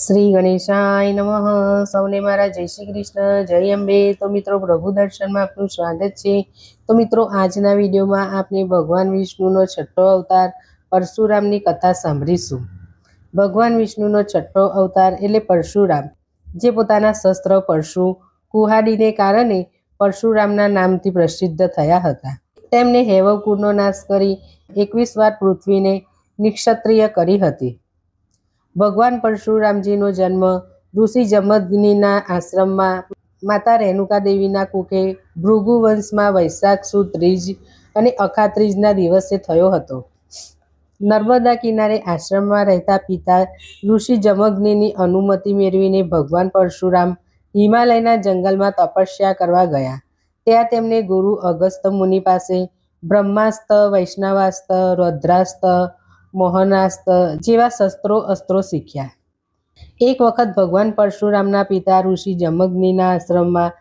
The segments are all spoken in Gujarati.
શ્રી ગણેશાય નમઃ. સૌને મારા જય શ્રી કૃષ્ણ. જય અંબે. તો મિત્રો, પ્રભુ દર્શનમાં આપનું સ્વાગત છે. તો મિત્રો, આજના વિડીયોમાં આપણે ભગવાન વિષ્ણુનો છઠ્ઠો અવતાર પરશુરામની કથા સાંભળીશું. ભગવાન વિષ્ણુનો છઠ્ઠો અવતાર એટલે પરશુરામ, જે પોતાના શસ્ત્ર પરશુ કુહાડીને કારણે પરશુરામના નામથી પ્રસિદ્ધ થયા હતા. તેમણે હેવકુરનો નાશ કરી એકવીસ વાર પૃથ્વીને નિક્ષત્રિય કરી હતી. ભગવાન પરશુરામજીનો જન્મ ઋષિ જમદગ્નિના આશ્રમમાં માતા રેણુકા દેવીના કુખે ભૃગુવંશમાં વૈશાખ સુદ ત્રીજ અને અખાત્રીજના દિવસે થયો હતો. નર્મદા કિનારે આશ્રમમાં રહેતા પિતા ઋષિ જમગ્નિની અનુમતિ મેળવીને ભગવાન પરશુરામ હિમાલયના જંગલમાં તપસ્યા કરવા ગયા. ત્યાં તેમને ગુરુ અગસ્ત મુનિ પાસે બ્રહ્માસ્ત્ર વૈષ્ણવાસ્ત્ર રુદ્રાસ્ત્ર મોહનાસ્ત્ર જેવા શસ્ત્રો અસ્ત્રો શીખ્યા. એક વખત ભગવાન પરશુરામના પિતા ઋષિ જમગ્નિના આશ્રમમાં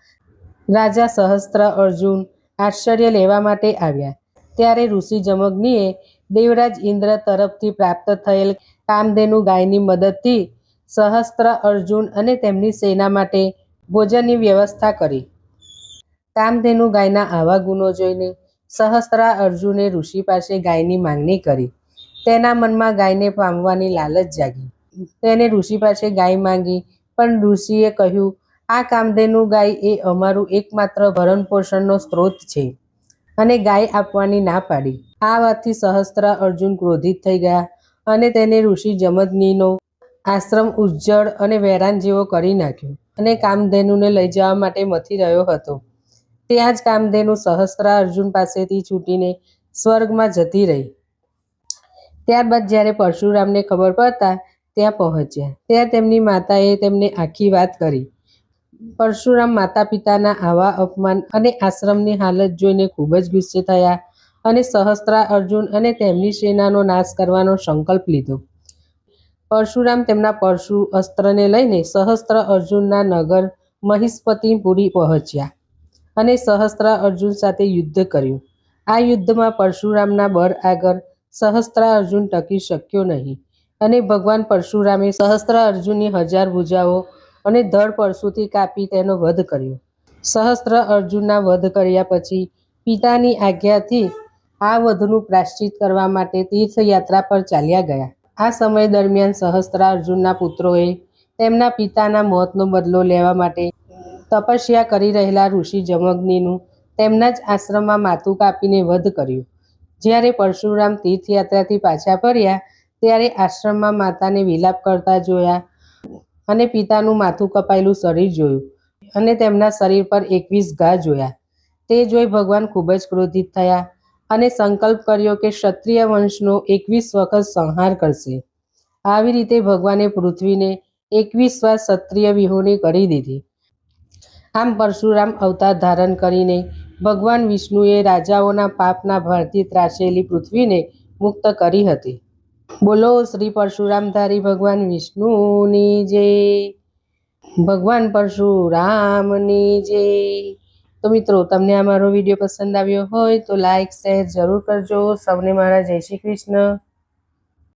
રાજા સહસ્ત્ર અર્જુન આશ્ચર્ય લેવા માટે આવ્યા. ત્યારે ઋષિ જમગ્નિએ દેવરાજ ઇન્દ્ર તરફથી પ્રાપ્ત થયેલ કામધેનુ ગાયની મદદથી સહસ્ત્ર અર્જુન અને તેમની સેના માટે ભોજનની વ્યવસ્થા કરી. કામધેનુ ગાયના આવા ગુનો જોઈને સહસ્ત્રા અર્જુને ઋષિ પાસે ગાયની માંગણી કરી. તેના મનમાં ગાયને પામવાની લાલચ જાગી. તેને ઋષિ પાસે ગાય માંગી, પણ ઋષિએ કહ્યું, આ કામધેનુ ગાય એ અમારું એકમાત્ર ભરણ પોષણનો સ્ત્રોત છે. અને ગાય આપવાની ના પાડી. આ વાતથી સહસ્ત્ર અર્જુન ક્રોધિત થઈ ગયા અને તેને ઋષિ જમદનીનો આશ્રમ ઉજ્જળ અને વેરાન જેવો કરી નાખ્યો અને કામધેનુને લઈ જવા માટે મથી રહ્યો હતો. ત્યાં જ કામધેનુ સહસ્ત્રા અર્જુન પાસેથી છૂટીને સ્વર્ગમાં જતી રહી. ત્યારબાદ જ્યારે પરશુરામને ખબર પડતા ત્યાં પહોંચ્યા. ત્યાં તેમની માતાએ તેમને આખી વાત કરી. પરશુરામ માતા પિતાના આવા અપમાન અને આશ્રમની હાલત જોઈને ખૂબ જ ગુસ્સે થયા અને સહસ્ત્રા અર્જુન અને તેમની સેનાનો નાશ કરવાનો સંકલ્પ લીધો. પરશુરામ તેમના પરશુ અસ્ત્રને લઈને સહસ્ત્ર અર્જુનના નગર મહિષ્પતિપુરી પહોંચ્યા અને સહસ્ત્ર અર્જુન સાથે યુદ્ધ કર્યું. આ યુદ્ધમાં પરશુરામના બળ આગળ સહસ્ત્ર અર્જુન ટકી શક્યો નહીં. અને ભગવાન પરશુરામે સહસ્ત્ર અર્જુનની હજાર ભુજાઓ અને ધડ પરશુથી કાપી તેનો વધ કર્યો. સહસ્ત્ર અર્જુનના વધ કર્યા પછી પિતાની આજ્ઞાથી આ વધનું પ્રાશ્ચિત કરવા માટે તીર્થયાત્રા પર ચાલ્યા ગયા. આ સમય દરમિયાન સહસ્ત્ર અર્જુનના પુત્રોએ તેમના પિતાના મોતનો બદલો લેવા માટે તપસ્યા કરી રહેલા ઋષિ જમગ્નિનું તેમના જ આશ્રમમાં માથું કાપીને વધ કર્યું. જ્યારે પરશુરામ તીર્થયાત્રાથી પાછા ફર્યા, ત્યારે આશ્રમમાં માતાને વિલાપ કરતા જોયા અને પિતાનું માથું કપાયેલું શરીર જોયું અને તેમના શરીર પર એકવીસ ઘા જોયા. તે જોઈ ભગવાન ખૂબ જ ક્રોધિત થયા અને સંકલ્પ કર્યો કે ક્ષત્રિય વંશનો એકવીસ વખત સંહાર કરશે. આવી રીતે ભગવાને પૃથ્વીને એકવીસ વાર ક્ષત્રિય વિહોણી કરી દીધી. આમ પરશુરામ અવતાર ધારણ કરીને ભગવાન વિષ્ણુએ રાજાઓના પાપના ભરતી ત્રાસેલી પૃથ્વીને મુક્ત કરી હતી. બોલો, શ્રી પરશુરામધારી ભગવાન વિષ્ણુની જય. ભગવાન પરશુરામની જય. તો મિત્રો, તમને આ મારો વીડિયો પસંદ આવ્યો હોય તો લાઈક, શેર જરૂર કરજો. સૌને મારા જય શ્રી કૃષ્ણ.